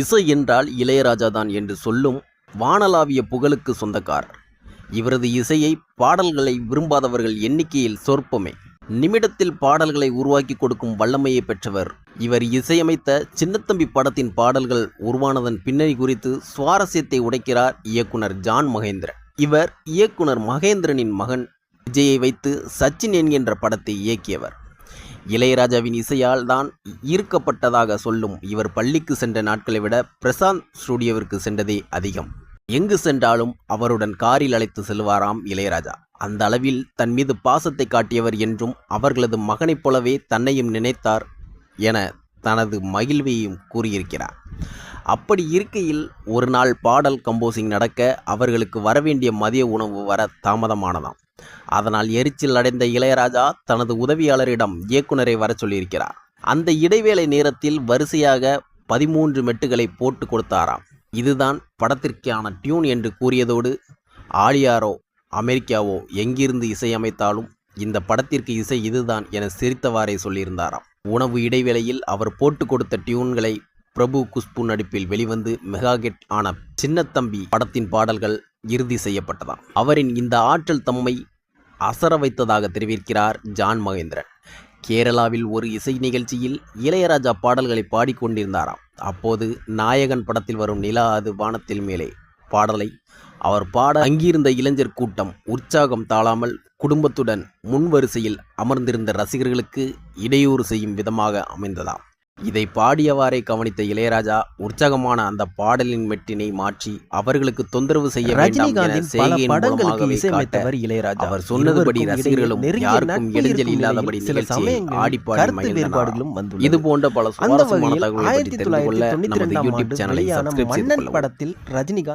இசை என்றால் இளையராஜா தான் என்று சொல்லும் வானளாவிய புகழுக்கு சொந்தக்காரர். இவரது இசையை பாடல்களை விரும்பாதவர்கள் எண்ணிக்கையில் சொற்பமே. நிமிடத்தில் பாடல்களை உருவாக்கி கொடுக்கும் வல்லமையை பெற்றவர். இவர் இசையமைத்த சின்னத்தம்பி படத்தின் பாடல்கள் உருவானதன் பின்னணி குறித்து சுவாரஸ்யத்தை உடைக்கிறார் இயக்குனர் ஜான் மகேந்திரன். இவர் இயக்குனர் மகேந்திரனின் மகன் விஜயை வைத்து சச்சின் என்கின்ற படத்தை இயக்கியவர். இளையராஜாவின் இசையால் தான் ஈர்க்கப்பட்டதாக சொல்லும் இவர் பள்ளிக்கு சென்ற நாட்களை விட பிரசாந்த் ஸ்டுடியோவிற்கு சென்றதே அதிகம். எங்கு சென்றாலும் அவருடன் காரில் அழைத்து செல்வாராம் இளையராஜா. அந்த அளவில் தன் மீது பாசத்தை காட்டியவர் என்றும் அவர்களது மகனைப் போலவே தன்னையும் நினைத்தார் என தனது மகிழ்வையும் கூறியிருக்கிறார். அப்படி இருக்கையில் ஒரு நாள் பாடல் கம்போசிங் நடக்க அவர்களுக்கு வரவேண்டிய மதிய உணவு வர தாமதமானதாம். அதனால் எரிச்சல் அடைந்த இளையராஜா தனது உதவியாளரிடம் இயக்குனரை வர சொல்லியிருக்கிறார். அந்த இடைவேளை நேரத்தில் வரிசையாக பதிமூன்று மெட்டுகளை போட்டு கொடுத்தாராம். இதுதான் படத்திற்கான டியூன் என்று கூறியதோடு ஆலியாரோ அமெரிக்காவோ எங்கிருந்து இசையமைத்தாலும் இந்த படத்திற்கு இசை இதுதான் என சிரித்தவாறே சொல்லியிருந்தாராம். உணவு இடைவேளையில் அவர் போட்டு கொடுத்த டியூன்களை பிரபு குஷ்பு நடிப்பில் வெளிவந்து மெகா ஹிட் ஆன சின்னத்தம்பி படத்தின் பாடல்கள் இறுதி செய்யப்பட்டதாம். அவரின் இந்த ஆற்றல் தம்மை அசர வைத்ததாக தெரிவிக்கிறார் ஜான் மகேந்திரன். கேரளாவில் ஒரு இசை நிகழ்ச்சியில் இளையராஜா பாடல்களை பாடிக்கொண்டிருந்தாராம். அப்போது நாயகன் படத்தில் வரும் நிலா அது வானத்தில் மேலே. பாடலை அவர் பாட அங்கிருந்த இளைஞர் கூட்டம் உற்சாகம் தாழாமல் குடும்பத்துடன் முன்வரிசையில் அமர்ந்திருந்த ரசிகர்களுக்கு இடையூறு செய்யும் விதமாக அமைந்ததாம். இதை பாடியவாறே கவனித்த இளையராஜா உற்சாகமான அந்த பாடலின் மெட்டினை மாற்றி அவர்களுக்கு தொந்தரவு செய்ய ரஜினிகாந்தின் இசையமைத்தவர் இளையராஜா. அவர் சொன்னதுபடி ரசிகர்களும் யாருக்கும் இடைஞ்சல் இல்லாதபடி நிகழ்ச்சியை ஆடிப்பாடி வேறுபாடுகளும் வந்துள்ளது இது போன்ற பல சுவாரஸ்யமான தகவல்களை தெரிந்து கொள்ள நமது யூடியூப் சேனலை சப்ஸ்கிரைப் செய்து கொள்ளவும். படத்தில் ரஜினிகாந்த்